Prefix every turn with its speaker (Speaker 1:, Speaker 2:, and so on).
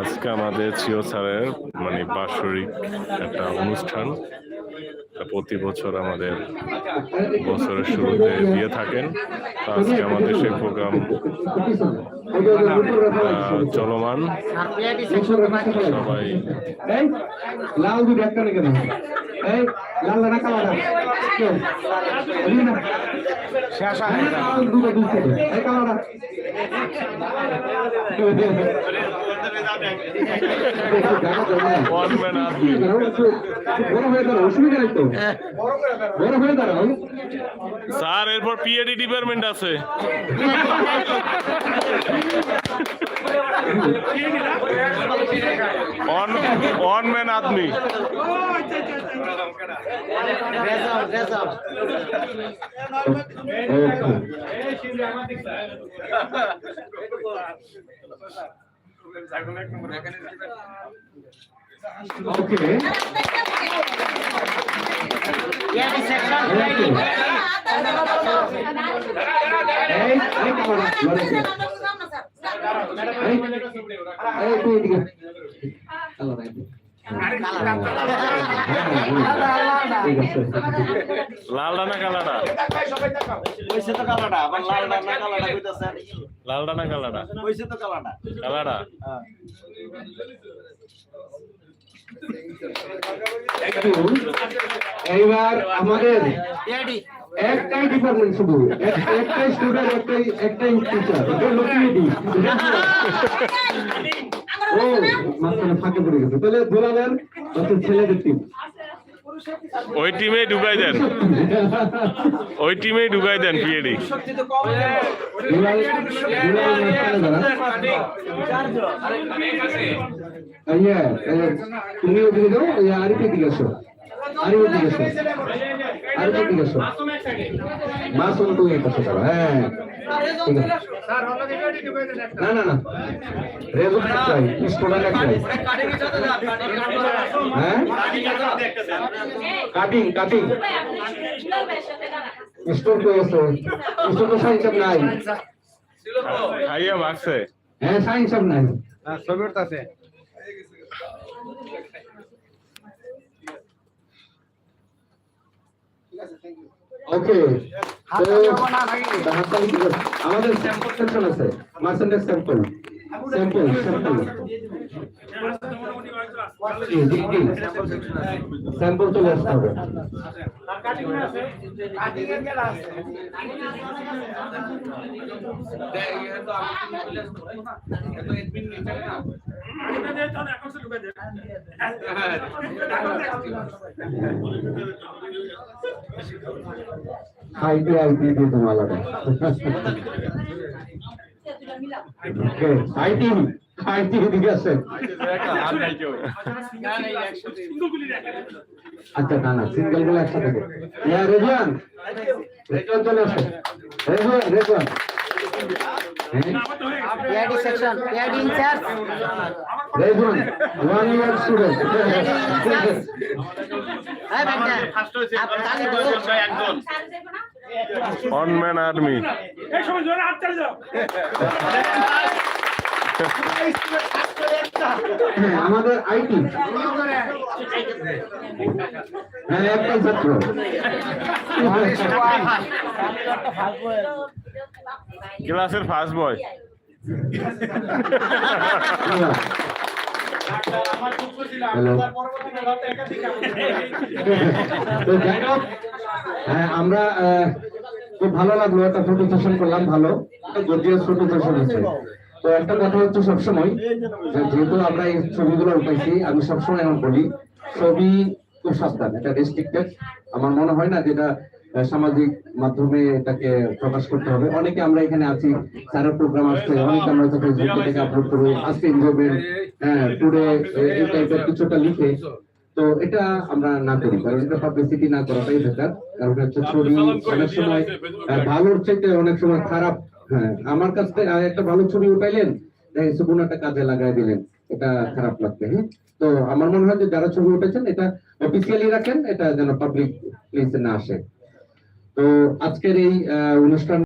Speaker 1: আজকে আমাদের চিও স্যারের মানে বাৎসরিক একটা অনুষ্ঠান প্রতি বছর আমাদের বছরের শুরুতে দিয়ে থাকেন। আজকে আমাদের সেই প্রোগ্রাম চলমান। সবাই
Speaker 2: লাল দুটো একটা এই লাল না কালা লাল দুটো দুটো এই কালাটা
Speaker 1: ওয়ান ম্যান আর্মি
Speaker 2: বড় হয়ে দাঁড়াও অসুবিধা নেই তো। বড় হয়ে দাঁড়াও।
Speaker 1: স্যার এরপর পিএডি ডিপার্টমেন্ট আছে। অন অন ম্যান আদমি।
Speaker 2: ওকে এই এই কালাটা লড়াইছে এই এই তুই এদিকে কালাটা
Speaker 1: লাল ডানা কালাডা।
Speaker 3: কইছে তো কালাটা আবার লাল ডানা কালাটা কইতাছে।
Speaker 1: লাল ডানা কালাডা।
Speaker 3: কইছে তো কালাটা
Speaker 1: কালাডা।
Speaker 2: এইবার আমাদের একটাই ডিপার্টমেন্ট শুধু। একটাই স্টুডেন্ট একটাই একটাই টিচার এটা লোকালিটি ও মাঝখানে ফাঁকে পড়ে গেছে। তাহলে দোলালের ছেলেদের টিম
Speaker 1: ওই টিমে ঢুকাই দেন। ওই টিমে ঢুকাই দেন পিএডি
Speaker 2: তুমি ওদিকে যাও ওই আরিফের দিকে আসো। আরিফের দিকে আসো। তুমি হ্যাঁ। না না না রেজু একটাই স্টুডেন্ট একটাই হ্যাঁ কাটিং কাটিং স্টোর কই আছে স্টোর তো সাইন সব নাই
Speaker 1: খাইয়া ভাগছে
Speaker 2: হ্যাঁ সাইন সব নাই ওকে আমাদের স্যাম্পল সেকশন আছে মার্সেন্টেজ স্যাম্পল স্যাম্পল স্যাম্পল জি জি জি স্যাম্পল চলে আসতে হবে সাইডে আইডি দিয়ে তোমালা ওকে আইডি আইডি দিকে আছে আচ্ছা না না সিঙ্গেলগুলো একসাথে ইয়া রেজান রেজান চলে আসো Rezan Rezan
Speaker 4: PID section, PID in charge.
Speaker 2: Very good. One year
Speaker 4: student. Hi, Banda. First, I
Speaker 1: am one man
Speaker 2: army আমাদের আইটি। হ্যাঁ ছাত্র।
Speaker 1: ক্লাসের ফার্স্ট বয়
Speaker 2: হ্যালো তো যাই হোক, হ্যাঁ, আমরা খুব ভালো লাগল একটা ফটো সেশন করলাম ভালো। গর্জিয়াস ফটো সেশন আছে তো একটা কথা হচ্ছে সবসময় যেহেতু আমরা এই ছবিগুলো উঠাইছি আমি সবসময় এমন বলি ছবি খুব সাবধান এটা রেস্ট্রিক্টেড আমার মনে হয় না যেটা সামাজিক মাধ্যমে এটাকে প্রকাশ করতে হবে। অনেকে আমরা এখানে আছি স্যারের প্রোগ্রাম আসছে অনেকে আমরা ফেসবুক থেকে আপলোড করব আজকে এনজয়মেন্ট হ্যাঁ টুডে এই টাইপের কিছুটা লিখে তো এটা আমরা না করি কারণ এটা পাবলিসিটি না করাটাই বেটার কারণ হচ্ছে ছবি অনেক সময় ভালোর চাইতে অনেক সময় খারাপ হ্যাঁ আমার কাছ থেকে একটা ভালো ছবি উঠাইলেন দেখা একটা কাজে লাগাই দিলেন এটা খারাপ লাগবে হ্যাঁ? তো আমার মনে হয় যে যারা ছবি উঠেছেন এটা অফিসিয়ালি রাখেন এটা যেন পাবলিক প্লেসে না আসে। তো আজকের এই অনুষ্ঠান